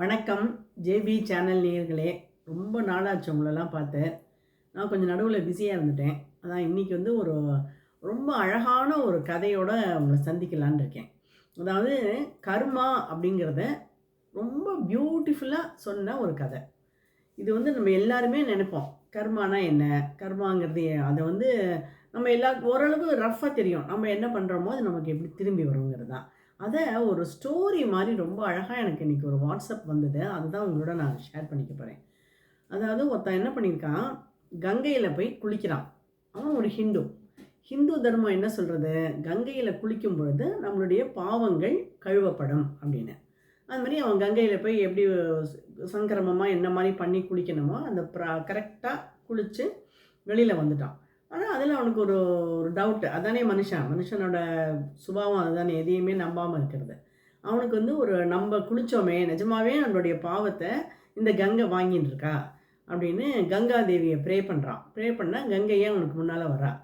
வணக்கம். JP channel நேயர்களே ரொம்ப நாளாச்சு உங்களெல்லாம் பார்த்து. நான் கொஞ்சம் நடுவில் பிஸியாக இருந்துட்டேன். அதான் இன்றைக்கி வந்து ஒரு ரொம்ப அழகான ஒரு கதையோடு உங்களை சந்திக்கலான் இருக்கேன். அதாவது கர்மா அப்படிங்கிறத ரொம்ப பியூட்டிஃபுல்லாக சொன்ன ஒரு கதை. இது வந்து நம்ம எல்லாருமே நினைப்போம். கர்மானா என்ன? கர்மாங்கிறது அதை வந்து நம்ம எல்லா ஓரளவு ரஃப்பாக தெரியும். நம்ம என்ன பண்ணுறோமோ அது நமக்கு எப்படி திரும்பி வருங்கிறது தான். அதை ஒரு ஸ்டோரி மாதிரி ரொம்ப அழகாக எனக்கு இன்றைக்கி ஒரு வாட்ஸ்அப் வந்தது. அதுதான் உங்களோட நான் ஷேர் பண்ணிக்க போகிறேன் அதாவது ஒருத்தன் என்ன பண்ணியிருக்கான்? கங்கையில் போய் குளிக்கிறான். அவன் ஒரு ஹிந்து. ஹிந்து தர்மம் என்ன சொல்கிறது கங்கையில் குளிக்கும் பொழுது நம்மளுடைய பாவங்கள் கழுவப்படும் அப்படின்னு. அது மாதிரி அவன் கங்கையில் போய் எப்படி சங்கிரமமாக என்ன மாதிரி பண்ணி குளிக்கணுமோ அந்த ப்ரா கரெக்டாக குளித்து வெளியில் வந்துட்டான். ஆனால் அதில் அவனுக்கு ஒரு ஒரு டவுட்டு அதானே மனுஷன். மனுஷனோட சுபாவம் அதுதானே. எதையுமே நம்பாமல் இருக்கிறது. அவனுக்கு வந்து ஒரு நம்ம குளித்தோமே நிஜமாவே நம்மளுடைய பாவத்தை இந்த கங்கை வாங்கின்னு இருக்கா? அப்படின்னு கங்கா தேவியை ப்ரே பண்ணுறான் ப்ரே பண்ணால் கங்கையே அவனுக்கு முன்னால் வரா.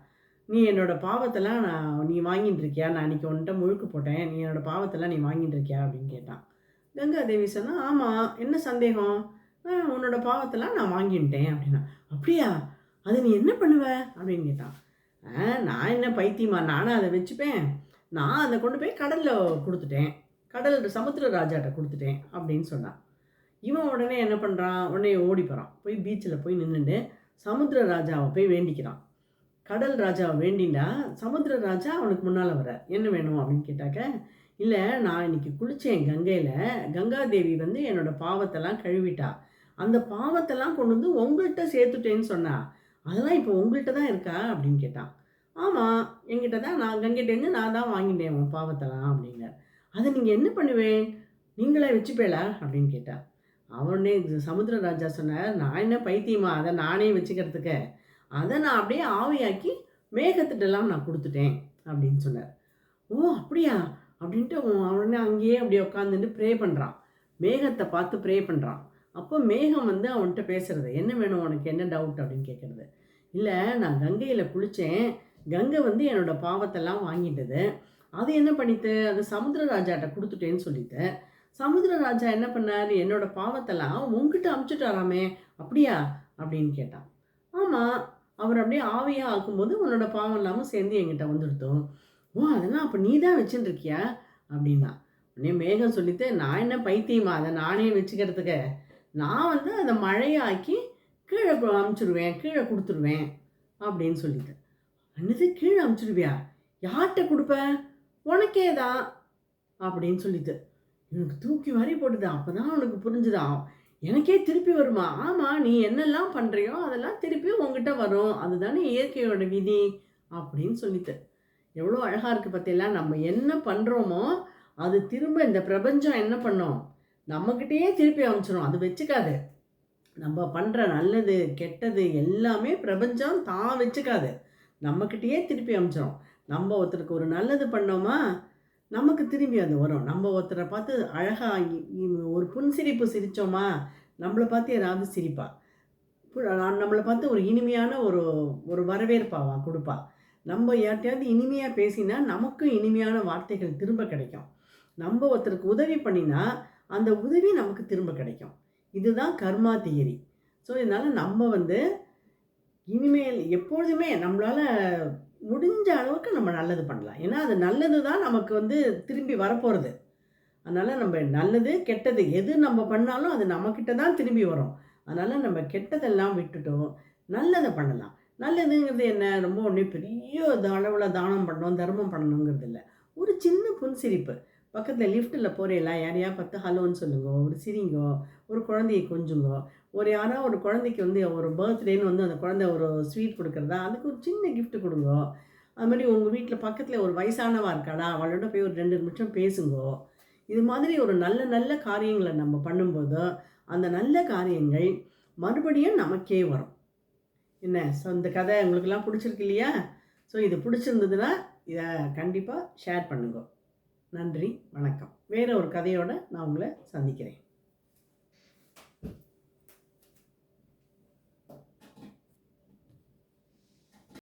நீ என்னோடய பாவத்தெல்லாம் நான் நீ வாங்கிட்டு இருக்கியா? நான் அன்றைக்கி உன்கிட்ட முழுக்கு போட்டேன். நீ என்னோடய பாவத்தெல்லாம் நீ வாங்கிட்டு இருக்கியா? அப்படின்னு கேட்டான். கங்கா தேவி சொன்னால் ஆமாம் என்ன சந்தேகம்? உன்னோட பாவத்தெல்லாம் நான் வாங்கிட்டேன் அப்படின்னா அப்படியா? அது நீ என்ன பண்ணுவ? அப்படின்னு கேட்டான் "ஆ, நான் என்ன பைத்தியமா? நானும் அதை வச்சுப்பேன். நான் அதை கொண்டு போய் கடலில் கொடுத்துட்டேன். கடல் சமுத்திர ராஜாட்ட கொடுத்துட்டேன். அப்படின்னு சொன்னான் இவன் உடனே என்ன பண்ணுறான் உடனே ஓடி போகிறான் போய் பீச்சில் போய் நின்றுட்டு சமுத்திர ராஜாவை போய் வேண்டிக்கிறான். கடல் ராஜாவை வேண்டினா சமுத்திர ராஜா அவனுக்கு முன்னால் வர என்ன வேணும்? அப்படின்னு கேட்டாக்க இல்லை நான் இன்னைக்கு குளித்தேன் கங்கையில். கங்காதேவி வந்து என்னோட பாவத்தெல்லாம் கழுவிட்டா. அந்த பாவத்தெல்லாம் கொண்டு வந்து உங்கள்கிட்ட சேர்த்துட்டேன்னு சொன்னா அதெல்லாம் இப்போ உங்கள்கிட்ட தான் இருக்கா? அப்படின்னு கேட்டான். ஆமாம் என்கிட்ட தான். நான் கங்கிட்டேருந்து நான் தான் வாங்கிட்டேன் உன் பாவத்தெல்லாம் அப்படிங்க அதை நீங்கள் என்ன பண்ணுவேன்? நீங்களே வச்சுப்பேலா அப்படின்னு கேட்டா அவனே சமுத்திரராஜா சொன்னார் நான் என்ன பைத்தியமா? அதை நானே வச்சுக்கிறதுக்கு. அதை நான் அப்படியே ஆவியாக்கி மேகத்திட்டெல்லாம் நான் கொடுத்துட்டேன் அப்படின்னு சொன்னார். ஓ அப்படியா? அப்படின்ட்டு அவனே அங்கேயே அப்படியே உட்காந்துட்டு ப்ரே பண்ணுறான் மேகத்தை பார்த்து ப்ரே பண்ணுறான் அப்போ மேகம் வந்து அவன்கிட்ட பேசுறது. என்ன வேணும்? உனக்கு என்ன டவுட் அப்படின்னு கேட்குறது இல்லை நான் கங்கையில் குளித்தேன் கங்கை வந்து என்னோட பாவத்தெல்லாம் வாங்கிட்டது. அது என்ன பண்ணிட்டு? அது சமுத்திரராஜாட்ட கொடுத்துட்டேன்னு சொல்லிட்டு. சமுத்திர ராஜா என்ன பண்ணார்? என்னோட பாவத்தெல்லாம் உங்ககிட்ட அமுச்சுட்டாராமே. அப்படியா? அப்படின்னு கேட்டான். ஆமாம் அவர் அப்படியே ஆவியாக ஆக்கும்போது உன்னோட பாவம் இல்லாமல் சேர்ந்து என்கிட்ட வந்துடுத்தோம் ஓ அதெல்லாம் அப்போ நீ தான் வச்சுட்டுருக்கியா அப்படின்னா. உடனே மேகம் சொல்லிட்டு நான் என்ன பைத்தியமா? அதை நானே வச்சுக்கிறதுக்கு. நான் வந்து அதை மழையாக்கி கீழே கு- அமுச்சிடுவேன் கீழே கொடுத்துருவேன் அப்படின்னு சொல்லிட்டு. என்னது கீழே அமுச்சிடுவியா யார்கிட்ட கொடுப்ப? உனக்கே தான் அப்படின்னு சொல்லிட்டு. எனக்கு தூக்கி வாரி போட்டுது. அப்போ தான் உனக்கு புரிஞ்சுதான் எனக்கே திருப்பி வருமா? ஆமாம் நீ என்னெல்லாம் பண்ணுறியோ அதெல்லாம் திருப்பி உங்ககிட்ட வரும். அதுதானே இயற்கையோட விதி அப்படின்னு சொல்லிட்டு. எவ்வளோ அழகாக இருக்குது பார்த்தீங்களா நம்ம என்ன பண்ணுறோமோ அது திரும்ப இந்த பிரபஞ்சம் என்ன பண்ணோம்? நம்மக்கிட்டேயே திருப்பி அமைச்சிடும் அது வச்சுக்காது. நம்ம பண்ணுற நல்லது கெட்டது எல்லாமே பிரபஞ்சம் தான் வச்சுக்காது. நம்மக்கிட்டேயே திருப்பி அமைச்சிடும் நம்ம ஒருத்தருக்கு ஒரு நல்லது பண்ணோமா நமக்கு திரும்பி அது வரும். நம்ம ஒருத்தரை பார்த்து அழகாக ஒரு புன்சிரிப்பு சிரித்தோமா நம்மளை பார்த்து யாராவது சிரிப்பா. பு- நம்மளை பார்த்து ஒரு இனிமையான ஒரு ஒரு வரவேற்பாவா கொடுப்பா. நம்ம யார்கிட்டையாவது இனிமையாக பேசினா நமக்கும் இனிமையான வார்த்தைகள் திரும்ப கிடைக்கும். நம்ம ஒருத்தருக்கு உதவி பண்ணினா அந்த உதவி நமக்கு திரும்ப கிடைக்கும். இதுதான் கர்மா தியரி. ஸோ இதனால் நம்ம வந்து இனிமேல் எப்பொழுதுமே நம்மளால் முடிஞ்ச அளவுக்கு நம்ம நல்லது பண்ணலாம். ஏன்னா அது நல்லது தான் நமக்கு வந்து திரும்பி வரப்போகிறது அதனால் நம்ம நல்லது கெட்டது எது நம்ம பண்ணாலும் அது நம்மக்கிட்ட தான் திரும்பி வரும். அதனால் நம்ம கெட்டதெல்லாம் விட்டுட்டோம். நல்லதை பண்ணலாம். நல்லதுங்கிறது என்ன? ரொம்ப ஒன்றே பெரிய அளவில் தானம் பண்ணணும் தர்மம் பண்ணணுங்கிறது இல்லை. ஒரு சின்ன புன்சிரிப்பு. பக்கத்தில் லிஃப்ட்டில் போகிறீங்களா யாரையா பார்த்து ஹலோன்னு சொல்லுங்க ஒரு சிரிங்கோ ஒரு குழந்தைய கொஞ்சுங்கோ. ஒரு யாரோ ஒரு குழந்தைக்கு வந்து ஒரு பர்த்டேன்னு வந்து அந்த குழந்தை ஒரு ஸ்வீட் கொடுக்குறதா அதுக்கு ஒரு சின்ன கிஃப்ட் கொடுங்கோ. அது மாதிரி உங்கள் வீட்டில் பக்கத்தில் ஒரு வயசானவா இருக்காடா அவளோட போய் ஒரு ரெண்டு நிமிஷம் பேசுங்கோ. இது மாதிரி ஒரு நல்ல நல்ல காரியங்களை நம்ம பண்ணும்போது அந்த நல்ல காரியங்கள் மறுபடியும் நமக்கே வரும். என்ன? ஸோ இந்த கதை உங்களுக்கெல்லாம் பிடிச்சிருக்கு இல்லையா? ஸோ இது பிடிச்சிருந்ததுன்னா இதை கண்டிப்பாக ஷேர் பண்ணுங்க. நன்றி வணக்கம். வேற ஒரு கதையோட நான் உங்களை சந்திக்கிறேன்.